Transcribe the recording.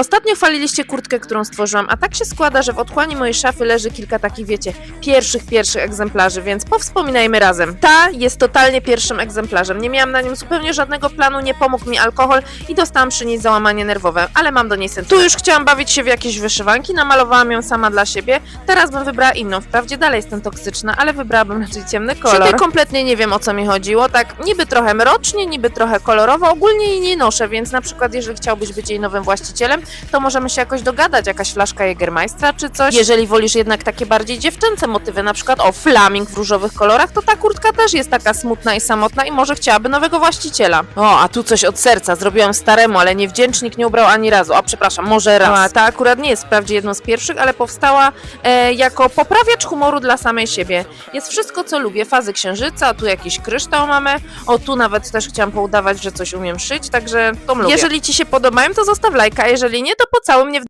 Ostatnio chwaliliście kurtkę, którą stworzyłam, a tak się składa, że w otchłani mojej szafy leży kilka takich, wiecie, pierwszych, pierwszych egzemplarzy, więc powspominajmy razem. Ta jest totalnie pierwszym egzemplarzem. Nie miałam na nim zupełnie żadnego planu, nie pomógł mi alkohol i dostałam przy niej załamanie nerwowe, ale mam do niej sentyment. Tu już chciałam bawić się w jakieś wyszywanki, namalowałam ją sama dla siebie, teraz bym wybrała inną. Wprawdzie dalej jestem toksyczna, ale wybrałabym raczej ciemny kolor. Przy tej kompletnie nie wiem o co mi chodziło, tak niby trochę mrocznie, niby trochę kolorowo, ogólnie jej nie noszę, więc na przykład jeżeli chciałbyś być jej nowym właścicielem, to możemy się jakoś dogadać, jakaś flaszka Jägermeistra czy coś. Jeżeli wolisz jednak takie bardziej dziewczęce motywy, na przykład o flaming w różowych kolorach, to ta kurtka też jest taka smutna i samotna i może chciałaby nowego właściciela. O, a tu coś od serca, zrobiłam staremu, ale niewdzięcznik nie ubrał ani razu. A przepraszam, może raz. A, ta akurat nie jest wprawdzie jedną z pierwszych, ale powstała e, jako poprawiacz humoru dla samej siebie. Jest wszystko, co lubię. Fazy księżyca, tu jakiś kryształ mamy. O, tu nawet też chciałam poudawać, że coś umiem szyć, także to lubię. Jeżeli Ci się podobają, to zostaw lajka, jeżeli nie, to pocałuj mnie w